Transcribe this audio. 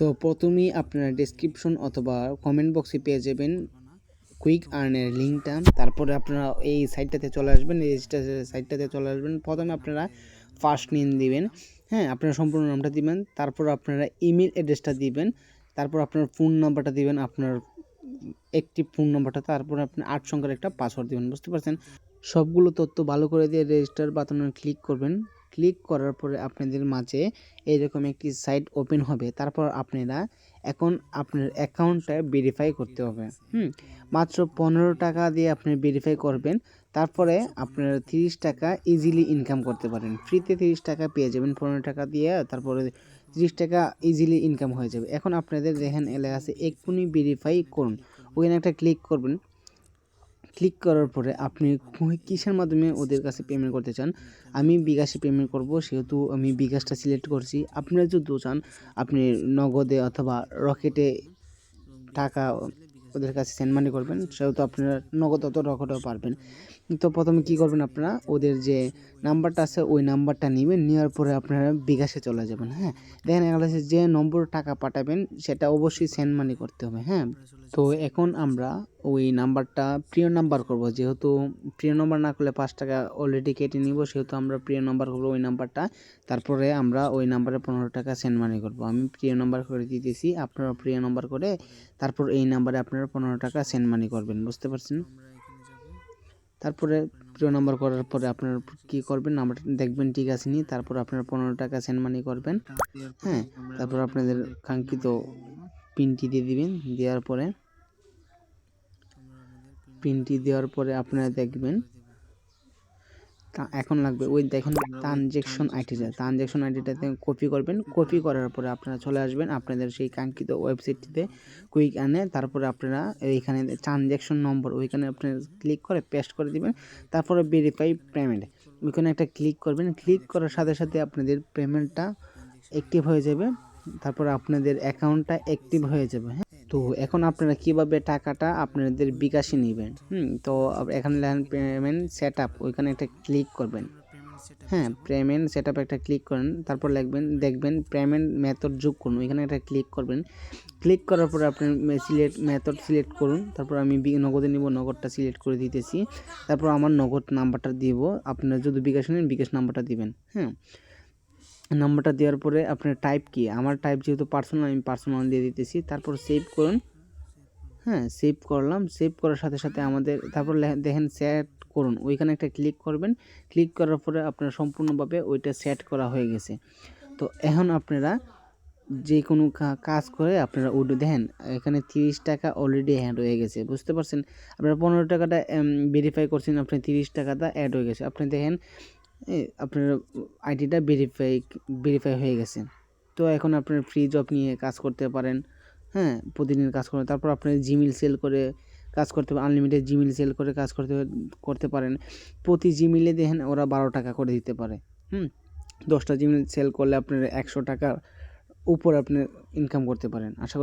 তো প্রথমেই আপনারা ডেসক্রিপশন অথবা কমেন্ট বক্সে পেয়ে যাবেন কুইক আর্নের লিঙ্কটা তারপরে আপনারা এই সাইটটাতে চলে আসবেন রেজিস্টার সাইটটাতে চলে আসবেন। প্রথমে আপনারা ফার্স্ট নেম দিবেন। হ্যাঁ আপনার সম্পূর্ণ নামটা দিবেন। তারপর আপনারা ইমেল অ্যাড্রেসটা দিবেন। তারপর আপনার ফোন নাম্বারটা দিবেন, আপনার একটি ফোন নাম্বারটা তারপর আপনি আট সংখ্যার একটা পাসওয়ার্ড দিবেন, বুঝতে পারছেন? সবগুলো তথ্য ভালো করে দিয়ে রেজিস্টার বাটনে ক্লিক করবেন। ক্লিক করার পরে আপনাদের মাঝে এইরকম একটি সাইট ওপেন হবে। তারপর আপনারা এখন আপনার অ্যাকাউন্টটা ভেরিফাই করতে হবে। হুম, মাত্র পনেরো টাকা দিয়ে আপনি ভেরিফাই করবেন। তারপরে আপনারা তিরিশ টাকা ইজিলি ইনকাম করতে পারেন। ফ্রিতে তিরিশ টাকা পেয়ে যাবেন পনেরো টাকা দিয়ে, তারপরে তিরিশ টাকা ইজিলি ইনকাম হয়ে যাবে। এখন আপনাদের দেখেন এলাকা আছে, এক্ষুনি ভেরিফাই করুন। ওখানে একটা ক্লিক করবেন। ক্লিক করার পরে আপনি কিসের মাধ্যমে ওদের কাছে পেমেন্ট করতে চান? আমি বিকাশে পেমেন্ট করব, সেহেতু আমি বিকাশটা সিলেক্ট করছি। আপনারা যদি চান, আপনি নগদে অথবা রকেটে টাকা ওদের কাছে সেন্ড মানি করবেন, সেহেতু আপনারা নগদ অত রকেটেও পারবেন। তো প্রথমে কি করবেন আপনারা? ওদের যে নাম্বারটা আছে, ওই নাম্বারটা নেবেন, নেওয়ার পরে আপনারা বিকাশে চলে যাবেন হ্যাঁ? দেখেন এখানে যে নম্বর টাকা পাঠাবেন, সেটা অবশ্যই সেন্ড মানি করতে হবে হ্যাঁ? তো এখন আমরা ওই নাম্বারটা প্রিয় নাম্বার করব। যেহেতু প্রিয় নাম্বার না করলে পাঁচ টাকা অলরেডি কেটে নিব, সেহেতু আমরা প্রিয় নাম্বার করব ওই নাম্বারটা। তারপরে আমরা ওই নাম্বারে পনেরো টাকা সেন্ড মানি করব। আমি প্রিয় নাম্বার করে দিতেছি আপনারা প্রিয় নাম্বার করে তারপর এই নাম্বারে আপনারা পনেরো টাকা সেন্ড মানি করবেন, বুঝতে পারছেন? তারপরে প্রিয় নাম্বার করার পরে আপনারা কি করবেন নাম্বারটা দেখবেন ঠিক আছে নি, তারপর আপনারা পনেরো টাকা সেন্ড মানি করবেন। হ্যাঁ তারপর আপনাদের কাঙ্ক্ষিত পিনটি দিয়ে দিবেন, দেওয়ার পরে পিনটি দেওয়ার পরে আপনারা দেখবেন, তা- এখন লাগবে। ওই দেখুন ট্রানজেকশন আইডিটা ট্রানজেকশন আইডিটাতে কপি করবেন। কপি করার পরে আপনারা চলে আসবেন আপনাদের সেই কাঙ্ক্ষিত ওয়েবসাইটটিতে কুইক আনে তারপরে আপনারা এইখানে ট্রানজেকশন নম্বর ওইখানে আপনারা ক্লিক করে পেস্ট করে দিবেন। তারপরে ভেরিফাই পেমেন্ট ওইখানে একটা ক্লিক করবেন। ক্লিক করার সাথে সাথে আপনাদের পেমেন্টটা অ্যাক্টিভ হয়ে যাবে। তারপর আপনাদের অ্যাকাউন্টটা অ্যাক্টিভ হয়ে যাবে। হ্যাঁ তো এখন আপনারা কীভাবে টাকাটা আপনাদের বিকাশে নেবেন? হুম, তো এখানে পেমেন্ট সেট আপ ওইখানে একটা ক্লিক করবেন। হ্যাঁ পেমেন্ট সেট আপ একটা ক্লিক করেন, তারপর লিখবেন, দেখবেন পেমেন্ট মেথড যোগ করুন, ওইখানে একটা ক্লিক করবেন। ক্লিক করার পরে আপনি সিলেক্ট মেথড সিলেক্ট করুন, তারপর আমি নগদে নিব, নগদটা সিলেক্ট করে দিতেছি। তারপর আমার নগদ নাম্বারটা দিব, আপনারা যদি বিকাশ নেন, বিকাশ নাম্বারটা দিবেন হ্যাঁ। নাম্বারটা দেওয়ার পরে আপনার টাইপ কি? আমার টাইপ যেহেতু পার্সোনাল আমি পার্সোনাল দিয়ে দিতেছি। তারপর সেভ করুন। হ্যাঁ সেভ করলাম। সেভ করার সাথে সাথে আমাদের, তারপর দেখেন সেট করুন। ওইখানে একটা ক্লিক করবেন। ক্লিক করার পরে আপনার সম্পূর্ণভাবে ওইটা সেট করা হয়ে গেছে। তো এখন আপনারা যে কোনো কাজ করে আপনারা উঠে দেখেন, এখানে তিরিশ টাকা অলরেডি অ্যাড হয়ে গেছে। বুঝতে পারছেন? আপনারা পনেরো টাকাটা ভেরিফাই করছেন আপনি তিরিশ টাকাটা অ্যাড হয়ে গেছে। আপনি দেখেন আপনার আইডিটা ভেরিফাই ভেরিফাই হয়ে গেছে। তো এখন আপনার ফ্রি জব নিয়ে কাজ করতে পারেন হ্যাঁ প্রতিদিন কাজ করেন। তারপর আপনার জিমেল সেল করে কাজ করতে পারেন আনলিমিটেড জিমেল সেল করে কাজ করতে করতে পারেন। প্রতি জিমেলে দেখেন ওরা বারো টাকা করে দিতে পারে, হুম। দশটা জিমেল সেল করলে আপনার একশো টাকার উপর আপনি ইনকাম করতে পারেন। আশা করি